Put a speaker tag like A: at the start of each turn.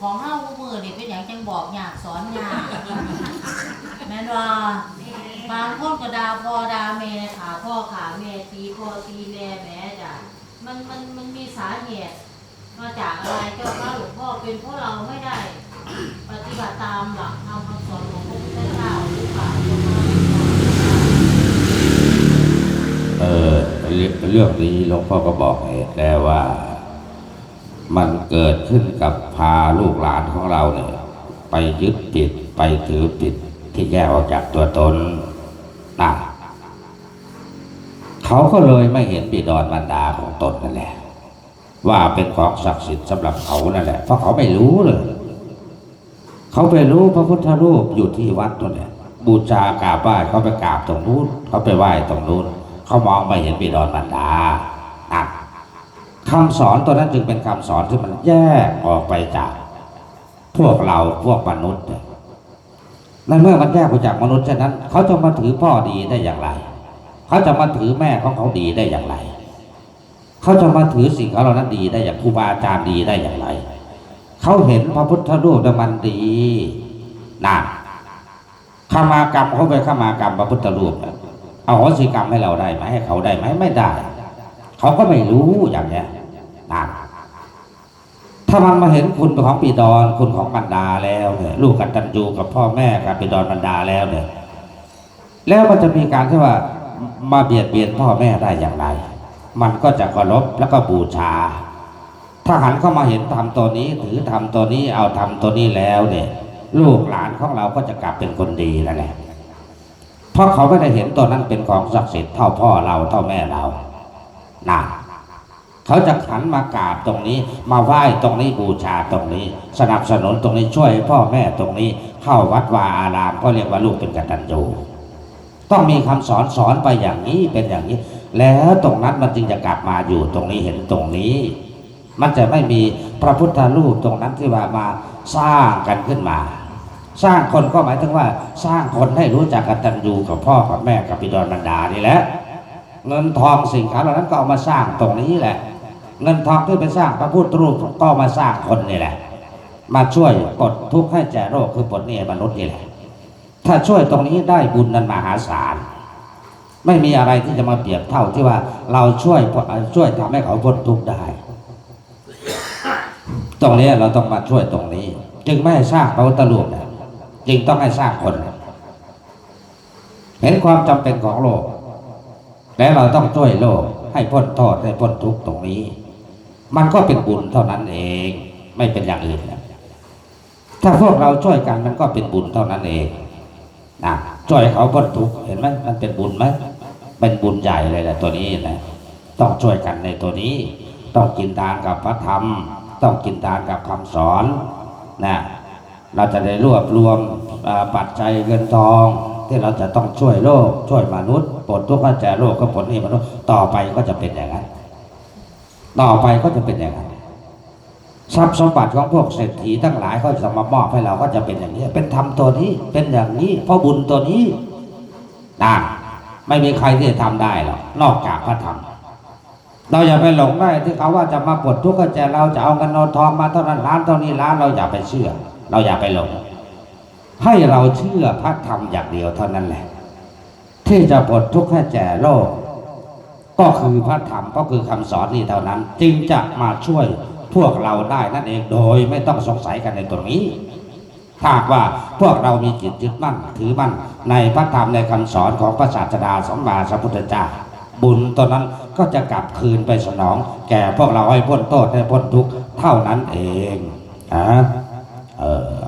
A: ของเฮาผู้มือนี่เป็นอย่างจังบอกยากสอนยากแม่นว่าบางคนก็ด่าพ่อด่าแม่ขาพ่อขาแม่ตีพ่อตีแม่แม่จ้ะมันมันมันมีสาเหตุมาจากอะไรเจ้าพระหลวงพ่อเป็นเพราะเราไม่ได้ ปฏิบัติตามหลักธรรมคำสอนของพระพุทธเจ้าหรือเปล่าเจ้าค่ะ
B: เออเรื่องเรื่องนี้หลวงพ่อก็บอกให้แล้วว่า มันเกิดขึ้นกับพาลูกหลานของเราเนี่ยไปยึดติดไปถือติดที่แยกออกจากตัวตนนะเขาก็เลยไม่เห็นบิดอนบรรดาของตนนั่นแหละ ว่าเป็นของศักดิ์สิทธิ์สำหรับเขานั่นแหละ เพราะเขาไม่รู้เลย เขาไปรู้พระพุทธรูปอยู่ที่วัดตัวเนี่ยบูชากราบไหว้เขาไปกราบตรงนู้นเขาไปไหว้ตรงนู้นเขามองไม่เห็นบิดอนบรรดา คำสอนตัวนั้นจึงเป็นคำสอนที่มันแยกออกไปจากพวกเราพวกมนุษย์ในเมื่อมันแยกไปจากมนุษย์ฉะนั้น เขาจะมาถือพ่อดีได้อย่างไร เขาจะมาถือแม่ของเขาดีได้อย่างไร เขาจะมาถือสิ่งของเรานั้นดีได้อย่างครูบาอาจารย์ดีได้อย่างไร เขาเห็นพระพุทธรูปแล้วมันดีนะขมากรรมเขาไปขมากรรมพระพุทธรูปเอาโหสิกรรมให้เราได้ไหมให้เขาได้ไหมไม่ได้ เขาก็ไม่รู้อย่างเนี้ย นะถ้ามันมาเห็นคุณของปีดอนคุณของบรรดาแล้วเนี่ยลูกกันตันยูกับพ่อแม่กับปีดอนบรรดาแล้วเนี่ย แล้วมันจะมีการที่ว่ามาเบียดเบียนพ่อแม่ได้อย่างไร มันก็จะเคารพแล้วก็บูชา ถ้าหันเข้ามาเห็นทำตัวนี้ถือทำตัวนี้เอาทำตัวนี้แล้วเนี่ย ลูกหลานของเราก็จะกลับเป็นคนดีนั่นแหละเพราะเขาไม่ได้เห็นตัวนั้นเป็นของศักดิ์สิทธิ์เท่าพ่อเราเท่าแม่เรานะ เขาจะขันมากราบตรงนี้ มาไหว้ตรงนี้บูชาตรงนี้ สนับสนุนตรงนี้ช่วยพ่อแม่ตรงนี้ เข้าวัดวาอารามก็เรียกว่าลูกเป็นกตัญญูต้องมีคำสอนสอนไปอย่างนี้เป็นอย่างนี้ แล้วตรงนั้นมันจึงจะกลับมาอยู่ตรงนี้เห็นตรงนี้ มันจะไม่มีพระพุทธรูปตรงนั้นที่ว่ามาสร้างกันขึ้นมา สร้างคนก็หมายถึงว่า สร้างคนให้รู้จักกตัญญูกับพ่อกับแม่กับบิดรบรรดานี่แหละเงินทองสิ่งของเหล่านั้นก็เอามาสร้างตรงนี้แหละ เงินทองที่ไปสร้างพระพุทธรูปก็มาสร้างคนนี่แหละ มาช่วยปลดทุกข์ให้แก่โลกคือปลดนี้ให้มนุษย์นี่แหละ ถ้าช่วยตรงนี้ได้บุญนั้นมหาศาลไม่มีอะไรที่จะมาเปรียบเท่าที่ว่าเราช่วยช่วยทำให้เขาพ้นทุกข์ได้ ตรงนี้เราต้องมาช่วยตรงนี้ จึงไม่ให้สร้างพระพุทธรูปนะจึงต้องให้สร้างคนเห็นความจำเป็นของโลก และเราต้องช่วยโลกให้พ้นโทษให้พ้นทุกข์ตรงนี้ มันก็เป็นบุญเท่านั้นเอง ไม่เป็นอย่างอื่นนะถ้าพวกเราช่วยกันมันก็เป็นบุญเท่านั้นเองนะช่วยเขาพ้นทุกข์เห็นไหมมันเป็นบุญไหมเป็นบุญใหญ่เลยแหละตัวนี้นะต้องช่วยกันในตัวนี้ ต้องกินทานกับพระธรรม ต้องกินทานกับคำสอนนะเราจะได้รวบรวมปัจจัยเงินทอง ที่เราจะต้องช่วยโลก ช่วยมนุษย์ปลดทุกข์ให้แก่โลกก็ผลนี้มนุษย์ต่อไปก็จะเป็นอย่างนั้น ต่อไปก็จะเป็นอย่างนั้นทรัพย์สมบัติของพวกเศรษฐีทั้งหลายก็จะมามอบให้เราก็จะเป็นอย่างนี้ เป็นธรรมตัวนี้เป็นอย่างนี้เพราะบุญตัวนี้นะไม่มีใครที่จะทำได้หรอกนอกจากพระธรรมเราอย่าไปหลงได้ที่เขาว่าจะมาปลดทุกข์ให้แก่เราจะเอาเงินเอทองมาเท่านั้นล้านเท่านี้ล้านเราอย่าไปเชื่อ เราอย่าไปหลง ให้เราเชื่อพระธรรมอย่างเดียวเท่านั้นแหละ ที่จะปลดทุกข์ให้แก่โลก ก็คือพระธรรมก็คือคำสอนนี้เท่านั้น จึงจะมาช่วยพวกเราได้นั่นเองโดยไม่ต้องสงสัยกันในตรงนี้หากว่าพวกเรามีจิตยึดมั่นถือมั่นในพระธรรมในคำสอนของพระศาสดาสัมมาสัมพุทธเจ้าบุญตอนนั้นก็จะกลับคืนไปสนอง แก่พวกเราให้พ้นโทษให้พ้นทุกข์เท่านั้นเองอะเออ